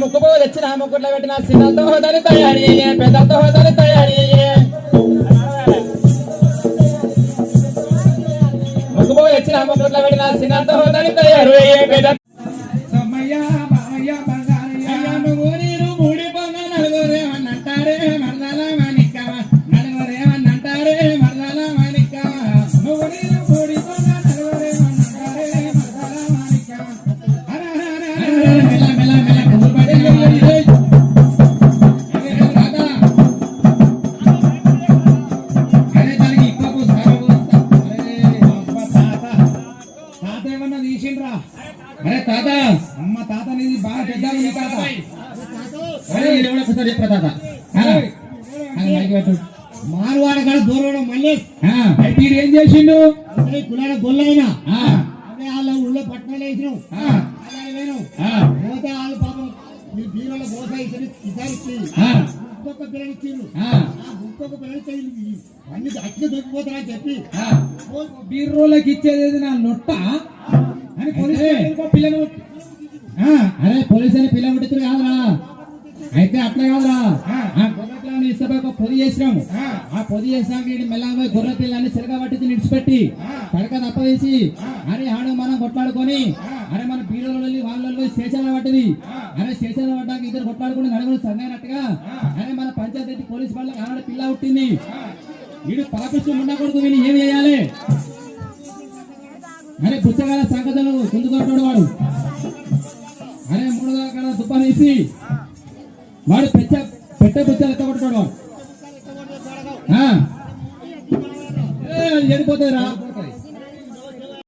ముక్కుపో తెచ్చిన ముక్కుట్లో పెట్టిన చిన్నతో హోదాని తయారీ పెద్దతో ముక్కుపో తెచ్చిన ముక్కుట్లో పెట్టిన చిన్నతో హోదాని తయారు పెద్ద తీసిండ్రా. అరే తాత అమ్మ తాత నీది బాగా పెద్ద తాత. అరే కూడా ఒకసారి చెప్పరా తాత. మారువాడ కాడ దూరం మళ్ళీ ఈడు ఏం చేసిండు? కులాల గొల్లైనా. వాళ్ళ ఊళ్ళో పట్టణాలు వేసినావు. పోతే వాళ్ళు పాపం మీ బీరోలో బోస ఇచ్చి ఆ, ఇంకొక పిల్లలు ఇచ్చిండ్రు. ఇంకొక పిల్లలు అన్ని అట్లా దొరికిపోతారని చెప్పి ఆ. బీర్రోలకి ఇచ్చేది నా నొట్ట అరే. పిల్లను పోలీసు అని పిల్ల పుట్టింది కాదురా అయితే అట్లా కాదురా. ఆ. పొది చేసినాము. ఆ. పొది చేసినాక మెల్లగా పోయి గొర్రె పిల్లని సిరగా పట్టించి నిడిచిపెట్టి పడక తప్పవేసి అరే ఆడు మనం కొట్లాడుకొని అరే మన బీడోలో వెళ్ళి పోయి స్టేషన్లో పట్టింది అరే స్టేషన్లో పడ్డాక ఇద్దరు కొట్లాడుకుని నలుగురు సంగైనట్టుగా అరే మన పంచాయతీ పోలీస్ వాళ్ళకి ఆడ పిల్ల పుట్టింది. వీడు పాపిస్తూ ఉండకూడదు వీని ఏం చేయాలి? అరే పుచ్చగాల సంగతులు కుందుకొట్టాడు వాడు? అరే మూడు కాడ దుప్ప వాడు పెచ్చ పెట్ట పుచ్చలు ఎత్తగొట్టాడు వాడు? ఆ. ఏ, రా